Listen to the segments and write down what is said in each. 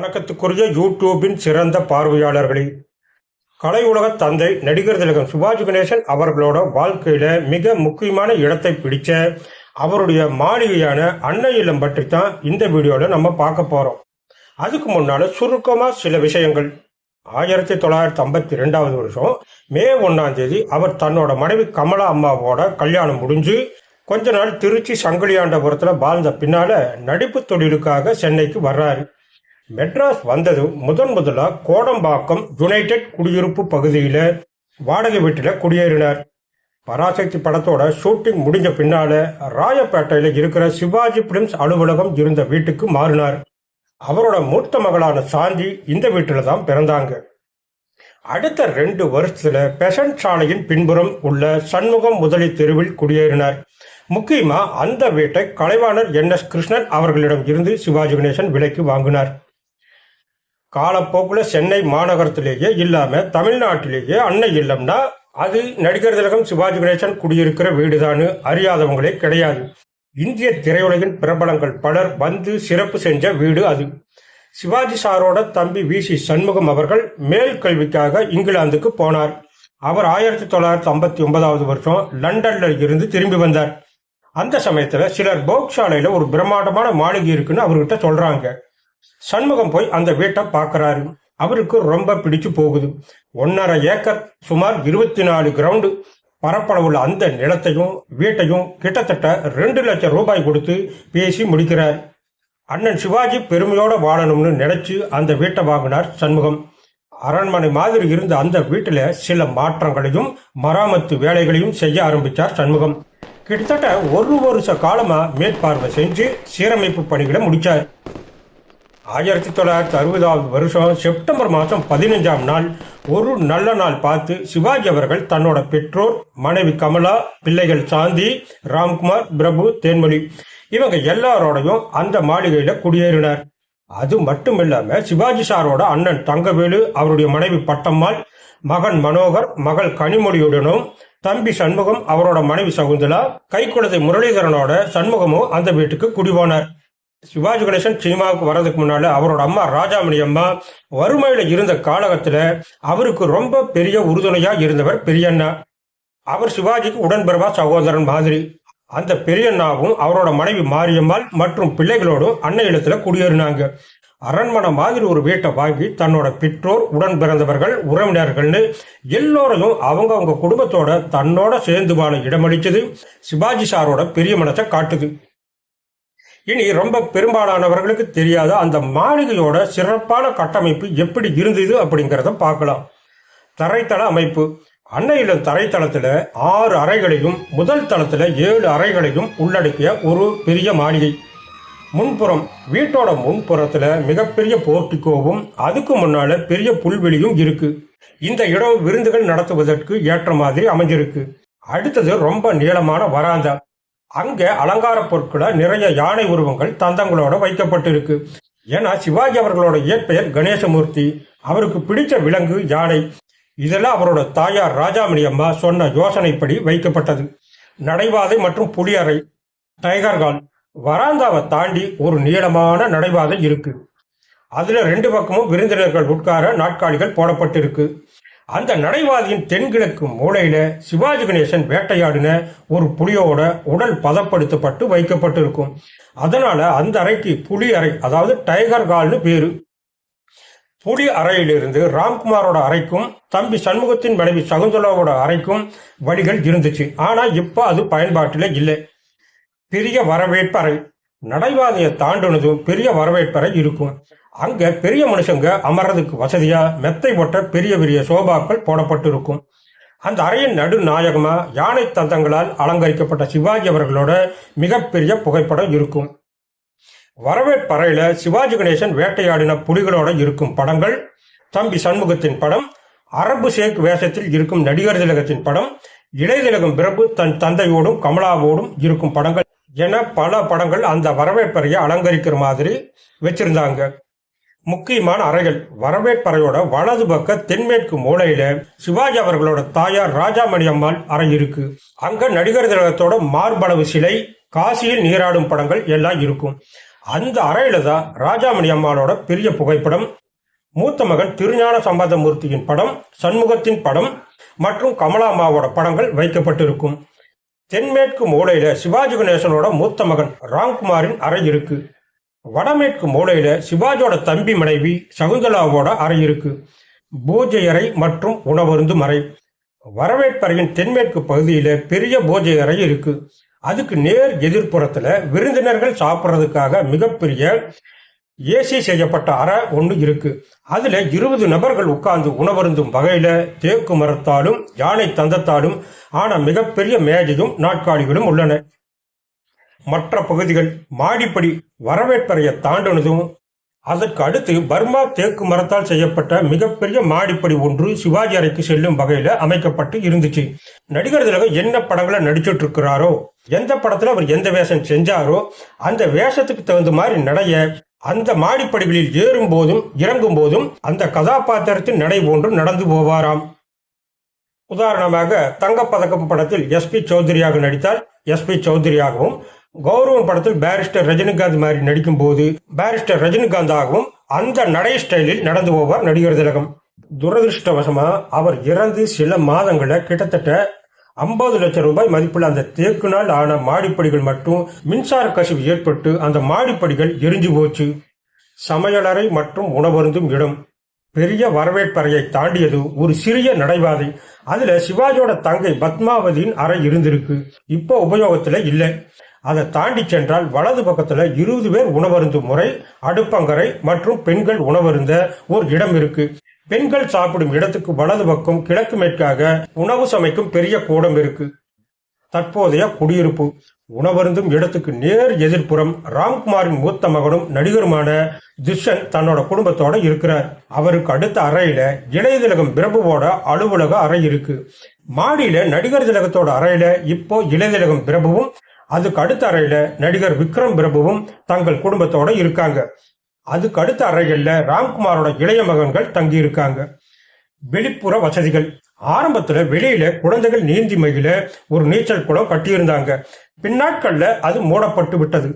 வணக்கத்துக்குரிய யூடியூபின் சிறந்த பார்வையாளர்களே கலை உலக தந்தை நடிகர் திலகம் சிவாஜி கணேசன் அவர்களோட வாழ்க்கையில மிக முக்கியமான இடத்தை பிடிச்ச அவருடைய மாளிகையான அன்னை இல்லம் பற்றி தான் இந்த வீடியோல நம்ம பார்க்க போறோம். அதுக்கு முன்னால சுருக்கமா சில விஷயங்கள். ஆயிரத்தி தொள்ளாயிரத்தி ஐம்பத்தி ரெண்டாவது வருஷம் மே ஒன்னாம் தேதி அவர் தன்னோட மனைவி கமலா அம்மாவோட கல்யாணம் முடிஞ்சு கொஞ்ச நாள் திருச்சி சங்கிலியாண்டபுரத்துல வாழ்ந்த பின்னால நடிப்பு தொழிலுக்காக சென்னைக்கு வர்றாரு. மெட்ராஸ் வந்ததும் முதன் முதலாக கோடம்பாக்கம் யுனைடெட் குடியிருப்பு பகுதியில் வாடகை வீட்டில் குடியேறினார். பராசக்தி படத்தோட ஷூட்டிங் முடிஞ்ச பின்னால ராயப்பேட்டையில் இருக்கிற சிவாஜி பிலிம்ஸ் அலுவலகம் இருந்த வீட்டுக்கு மாறினார். அவரோட மூத்த மகளான சாந்தி இந்த வீட்டில் தான் பிறந்தாங்க. அடுத்த ரெண்டு வருஷத்துல பெசன்ட் சாலையின் பின்புறம் உள்ள சண்முகம் முதலி தெருவில் குடியேறினார். முக்கியமா அந்த வீட்டை கலைவாணர் என் எஸ் கிருஷ்ணன் அவர்களிடம் இருந்து சிவாஜி கணேசன் விலைக்கு வாங்கினார். காலப்போக்கில் சென்னை மாநகரத்திலேயே இல்லாமல் தமிழ்நாட்டிலேயே அன்னை இல்லம்னா அது நடிகர் திலகம் சிவாஜி கணேசன் குடியிருக்கிற வீடுதான் அறியாதவங்களே கிடையாது. இந்திய திரையுலகின் பிரபலங்கள் பலர் வந்து சிறப்பு செஞ்ச வீடு அது. சிவாஜி சாரோட தம்பி வி. சி. சண்முகம் அவர்கள் மேல் கல்விக்காக இங்கிலாந்துக்கு போனார். அவர் ஆயிரத்தி தொள்ளாயிரத்தி ஐம்பத்தி ஒன்பதாவது வருஷம் லண்டன்ல இருந்து திரும்பி வந்தார். அந்த சமயத்துல சிலர் போக்ஷாலையில ஒரு பிரம்மாண்டமான மாளிகை இருக்குன்னு அவர்கிட்ட சொல்றாங்க. சண்முகம் போய் அந்த வீட்டை பார்க்கறாரு. அவருக்கு ரொம்ப பிடிச்சு போகுது. ஒன்னரை ஏக்கர் சுமார் இருபத்தி நாலு கிரவுண்டு பரப்பளவுள்ள அந்த நிலத்தையும் வீட்டையும் கிட்டத்தட்ட ரெண்டு லட்சம் ரூபாய் கொடுத்து பேசி முடிக்கிறார். அண்ணன் சிவாஜி பெருமையோட வாழணும்னு நினைச்சு அந்த வீட்டை வாங்கினார் சண்முகம். அரண்மனை மாதிரி இருந்த அந்த வீட்டில் சில மாற்றங்களையும் மராமத்து வேலைகளையும் செய்ய ஆரம்பித்தார் சண்முகம். கிட்டத்தட்ட ஒரு வருஷ காலமாக மேற்பார்வை செஞ்சு சீரமைப்பு பணிகளை முடித்தார் ஆயிரத்தி தொள்ளாயிரத்தி அறுபதாவது வருஷம் செப்டம்பர் மாதம் பதினஞ்சாம் நாள் ஒரு நல்ல நாள் பார்த்து சிவாஜி அவர்கள் தன்னோட பெற்றோர் மனைவி கமலா பிள்ளைகள் சாந்தி ராம்குமார் பிரபு தேன்மொழி இவங்க எல்லாரோடையும் அந்த மாளிகையில குடியேறினார். அது மட்டும் இல்லாம சிவாஜி சாரோட அண்ணன் தங்கவேலு அவருடைய மனைவி பட்டம்மாள் மகன் மனோகர் மகள் கனிமொழியுடனும் தம்பி சண்முகம் அவரோட மனைவி சகுந்தலா கைக்குழந்தை முரளிதரனோட சண்முகமும் அந்த வீட்டுக்கு குடிபோனார் சிவாஜி கணேசன் சினிமாவுக்கு வர்றதுக்கு முன்னால அவரோட அம்மா ராஜாமணி அம்மா வறுமையில இருந்த காலகத்துல அவருக்கு ரொம்ப பெரிய உறுதுணையா இருந்தவர் பெரியண்ணா. அவர் சிவாஜிக்கு உடன்பிறவா சகோதரன் மாதிரி. அந்த பெரியண்ணாவும் அவரோட மனைவி மாரியம்மாள் மற்றும் பிள்ளைகளோடும் அன்னை இல்லத்துல குடியேறினாங்க. அரண்மனை மாதிரி ஒரு வீட்டை வாங்கி தன்னோட பெற்றோர் உடன் பிறந்தவர்கள் உறவினர்கள்னு எல்லோரையும் அவங்க அவங்க குடும்பத்தோட தன்னோட சேர்ந்து வாழ இடமளிச்சது. சிவாஜி சாரோட பெரிய மனத்தை காட்டுது. இனி ரொம்ப பெரும்பாலானவர்களுக்கு தெரியாத அந்த மாளிகையோட சிறப்பான கட்டமைப்பு எப்படி இருந்தது அப்படிங்கிறத பார்க்கலாம். தரைத்தள அமைப்பு. அன்னையிலும் தரைத்தளத்தில் ஆறு அறைகளையும் முதல் தளத்தில் ஏழு அறைகளையும் உள்ளடக்கிய ஒரு பெரிய மாளிகை. முன்புறம் வீட்டோட முன்புறத்தில் மிகப்பெரிய போர்ட்டிகோவும் அதுக்கு முன்னால பெரிய புல்வெளியும் இருக்கு. இந்த இடம் விருந்துகள் நடத்துவதற்கு ஏற்ற மாதிரி அமைஞ்சிருக்கு. அடுத்தது ரொம்ப நீளமான வராந்தா. அங்கே அலங்கார பொருட்களை நிறைய யானை உருவங்கள் தந்தங்களோட வைக்கப்பட்டிருக்கு. ஏன்னா சிவாஜி அவர்களோட இயற்பெயர் கணேசமூர்த்தி. அவருக்கு பிடிச்ச விலங்கு யானை. இதெல்லாம் அவரோட தாயார் ராஜாமணி அம்மா சொன்ன யோசனைப்படி வைக்கப்பட்டது. நடைபாதை மற்றும் புலியறை டைகர் கால் வராந்தாவை தாண்டி ஒரு நீளமான நடைபாதை இருக்கு. அதுல ரெண்டு பக்கமும் விருந்தினர்கள் உட்கார நாட்காலிகள் போடப்பட்டிருக்கு. அந்த நடைவாதியின் தென்கிழக்கு மூலையில சிவாஜி கணேசன் வேட்டையாடின ஒரு புலியோட உடல் பதப்படுத்தப்பட்டு வைக்கப்பட்டிருக்கும். அதனால அந்த அறைக்கு புலி அறை அதாவது டைகர் கால்னு பேரு. புலி அறையிலிருந்து ராம்குமாரோட அறைக்கும் தம்பி சண்முகத்தின் மனைவி சகுந்தலாவோட அறைக்கும் வழிகள் இருந்துச்சு. ஆனா இப்ப அது பயன்பாட்டில் இல்லை. பெரிய வரவேற்பறை. நடைவாதையை தாண்டினதும் பெரிய வரவேற்பறை இருக்கும். அங்கே பெரிய மனுஷங்க அமர்றதுக்கு வசதியாக மெத்தை போட்ட பெரிய பெரிய சோபாக்கள் போடப்பட்டிருக்கும். அந்த அறையின் நடு நாயகமாக யானை தந்தங்களால் அலங்கரிக்கப்பட்ட சிவாஜி அவர்களோட மிகப்பெரிய புகைப்படம் இருக்கும். வரவேற்பறையில சிவாஜி கணேசன் வேட்டையாடின புலிகளோட இருக்கும் படங்கள் தம்பி சண்முகத்தின் படம் அரபு ஷேக் வேஷத்தில் இருக்கும் நடிகர் திலகத்தின் படம் இளையதிலகம் பிரபு தன் தந்தையோடும் கமலாவோடும் இருக்கும் படங்கள் என பல படங்கள் அந்த வரவேற்பறையை அலங்கரிக்கிற மாதிரி வச்சிருந்தாங்க. முக்கியமான அறைகள். வரவேற்பறையோட வலது பக்க தென்மேற்கு மூலையில சிவாஜி அவர்களோட தாயார் ராஜாமணி அம்மாள் அறை இருக்கு. அங்க நடிகர் திலகத்தோட மார்பளவு சிலை காசியில் நீராடும் படங்கள் எல்லாம் இருக்கும். அந்த அறையில தான் ராஜாமணி அம்மாளோட பெரிய புகைப்படம் மூத்த மகன் திருஞான சம்பந்தமூர்த்தியின் படம் சண்முகத்தின் படம் மற்றும் கமலாமாவோட படங்கள் வைக்கப்பட்டிருக்கும். தென்மேற்கு மூலையில சிவாஜி கணேசனோட மூத்த மகன் ராம்குமாரின் அறை இருக்கு. வடமேற்கு மூலையில சிவாஜியோட தம்பி மனைவி சகுந்தலாவோட அறை இருக்கு. பூஜை அறை மற்றும் உணவருந்தும் அறை. வரவேற்பறையின் தென்மேற்கு பகுதியில பெரிய பூஜை அறை இருக்கு. அதுக்கு நேர் எதிர்ப்புறத்துல விருந்தினர்கள் சாப்பிட்றதுக்காக மிகப்பெரிய ஏசி செய்யப்பட்ட அறை ஒன்று இருக்கு. அதுல இருபது நபர்கள் உட்கார்ந்து உணவருந்தும் வகையில தேக்கு மரத்தாலும் யானை தந்தத்தாலும் ஆன மிகப்பெரிய மேஜையும் நாட்காலிகளும் உள்ளன. மற்ற பகுதிகள் மாடிப்படி வரவேற்பறையை தாண்டினதும் அதற்கு அடுத்து பர்மா தேக்கு மரத்தால் செய்யப்பட்ட மிகப்பெரிய மாடிப்படி ஒன்று சிவாஜி அறைக்கு செல்லும் வகையில அமைக்கப்பட்டு இருந்துச்சு. நடிகர் திலகம் என்ன படங்களை நடிச்சிட்டு இருக்கிறாரோ எந்த படத்துல அவர் எந்த வேஷம் செஞ்சாரோ அந்த வேஷத்துக்கு தகுந்த மாதிரி நடைய அந்த மாடிப்படிகளில் ஏறும் போதும் இறங்கும் போதும் அந்த கதாபாத்திரத்தின் நடை போன்று நடந்து போவாராம். உதாரணமாக தங்கப்பதக்கம் படத்தில் எஸ்பி சௌத்ரியாக நடித்தால் எஸ்பி சௌத்ரியாகவும் கௌரவம் படத்தில் பேரிஸ்டர் ரஜினிகாந்த் மாதிரி நடிக்கும் போது பேரிஸ்டர் ரஜினிகாந்தாகவும் அந்த நடை ஸ்டைலில் நடந்து போவார் நடிகர் திலகம். துரதிருஷ்டவசமா அவர் இறந்து சில மாதங்கள கிட்டத்தட்ட ஐம்பது லட்சம் ரூபாய் மதிப்புள்ள அந்த தேக்குனால் ஆன மாடிப்படிகள் மட்டும் மின்சார கசிவு ஏற்பட்டு அந்த மாடிப்படிகள் எரிஞ்சு போச்சு. சமையலறை மற்றும் உணவருந்தும் இடம். பெரிய வரவேற்பறையை தாண்டியது ஒரு சிறிய நடைபாதை. அதுல சிவாஜியோட தங்கை பத்மாவதியின் அறை இருந்திருக்கு. இப்போ உபயோகத்துல இல்லை. அதை தாண்டி சென்றால் வலது பக்கத்துல இருபது பேர் உணவருந்து முறை அடுப்பங்கரை மற்றும் பெண்கள் உணவருந்த ஒரு இடம் இருக்கு. பெண்கள் சாப்பிடும் இடத்துக்கு வலது பக்கம் கிழக்கு மேற்காக உணவு சமைக்கும் பெரிய கூடம் இருக்கு. தற்போதைய குடியிருப்பு. உணவருந்தும் இடத்துக்கு நேர் எதிர்ப்புறம் ராம்குமாரின் மூத்த மகனும் நடிகருமான துஷ்யன் தன்னோட குடும்பத்தோட இருக்கிறார். அவருக்கு அடுத்த அறையில இளைய திலகம் பிரபுவோட அலுவலக அறை இருக்கு. மாடியில நடிகர் திலகத்தோட அறையில இப்போ இளைய திலகம் பிரபுவும் அதுக்கு அடுத்த அறையில நடிகர் விக்ரம் பிரபுவும் தங்கள் குடும்பத்தோட இருக்காங்க. அதுக்கு அடுத்த அறைகள்ல ராம்குமாரோட இளைய மகன்கள் தங்கி இருக்காங்க வெளிப்புற வசதிகள். ஆரம்பத்துல வெளியில குழந்தைகள் நீந்தி மையில ஒரு நீச்சல் குளம் கட்டியிருந்தாங்க. பின்னாட்கள்ல அது மூடப்பட்டு விட்டது.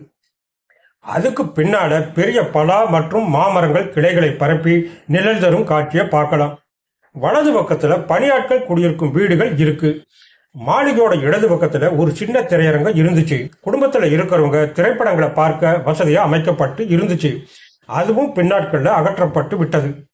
அதுக்கு பின்னால பெரிய பலா மற்றும் மாமரங்கள் கிளைகளை பரப்பி நிழல் தரும் காட்சியை பார்க்கலாம். வலது பக்கத்துல பணியாட்கள் குடியிருக்கும் வீடுகள் இருக்கு. மாளிகையோட இடது பக்கத்துல ஒரு சின்ன திரையரங்கம் இருந்துச்சு. குடும்பத்துல இருக்கிறவங்க திரைப்படங்களை பார்க்க வசதியா அமைக்கப்பட்டு இருந்துச்சு. அதுவும் பின்னாட்கள்ல அகற்றப்பட்டு விட்டது.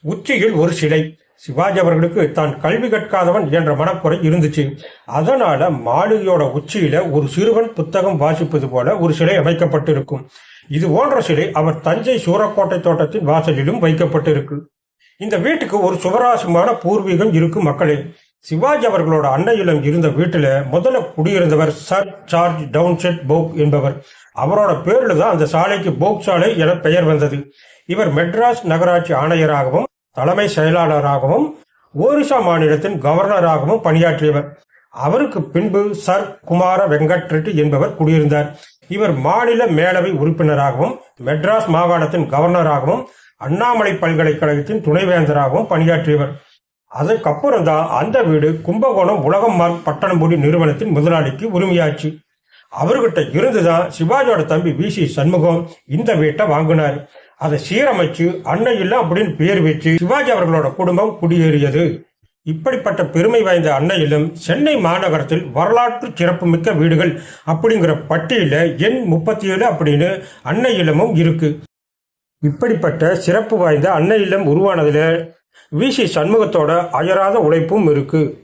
உச்சியில் ஒரு சிலை. சிவாஜி அவர்களுக்கு தான் கல்வி கற்காதவன் என்ற மனக்குறை இருந்துச்சு. அதனால மாளிகையோட உச்சியில ஒரு சிறுவன் புத்தகம் வாசிப்பது போல ஒரு சிலை அமைக்கப்பட்டிருக்கும். இது போன்ற சிலை அவர் தஞ்சை சூரக்கோட்டை தோட்டத்தின் வாசலிலும் வைக்கப்பட்டிருக்கு. இந்த வீட்டுக்கு ஒரு சுவராசமான பூர்வீகம் இருக்கும் மக்களே. சிவாஜி அவர்களோட அன்னையிலும் இருந்த வீட்டில் முதல்ல குடியிருந்தவர் சர் சார்ஜ் டவுன்செட் போக் என்பவர். அவரோட பேரில் தான் அந்த சாலைக்கு போக் சாலை என பெயர் வந்தது. இவர் மெட்ராஸ் நகராட்சி ஆணையராகவும் தலைமை செயலாளராகவும் ஒரிசா மாநிலத்தின் கவர்னராகவும் பணியாற்றியவர். அவருக்கு பின்பு சர் குமார வெங்கட் ரெட்டி என்பவர் குடியிருந்தார். இவர் மாநில மேலவை உறுப்பினராகவும் மெட்ராஸ் மாகாணத்தின் கவர்னராகவும் அண்ணாமலை பல்கலைக்கழகத்தின் துணைவேந்தராகவும் பணியாற்றியவர். அதுக்கப்புறம் தான் அந்த வீடு கும்பகோணம் உலகம் மார்க் பட்டணம்புடி நிறுவனத்தின் முதலாளிக்கு உரிமையாச்சு. அவர்கிட்ட இருந்து தான் சிவாஜியோட தம்பி வி. சி. சண்முகம் இந்த வீட்டை வாங்கினார். அதை சீரமைச்சு அன்னை இல்லம் அப்படின்னு பேர் வச்சு சிவாஜி அவர்களோட குடும்பம் குடியேறியது. இப்படிப்பட்ட பெருமை வாய்ந்த அன்னை இல்லம் சென்னை மாநகரத்தில் வரலாற்று சிறப்புமிக்க வீடுகள் அப்படிங்கிற பட்டியல எண் முப்பத்தி ஏழு அப்படின்னு அன்னை இல்லமும் இருக்கு. இப்படிப்பட்ட சிறப்பு வாய்ந்த அன்னை இல்லம் உருவானதுல வி சி சண்முகத்தோட அயராத உழைப்பும் இருக்கு.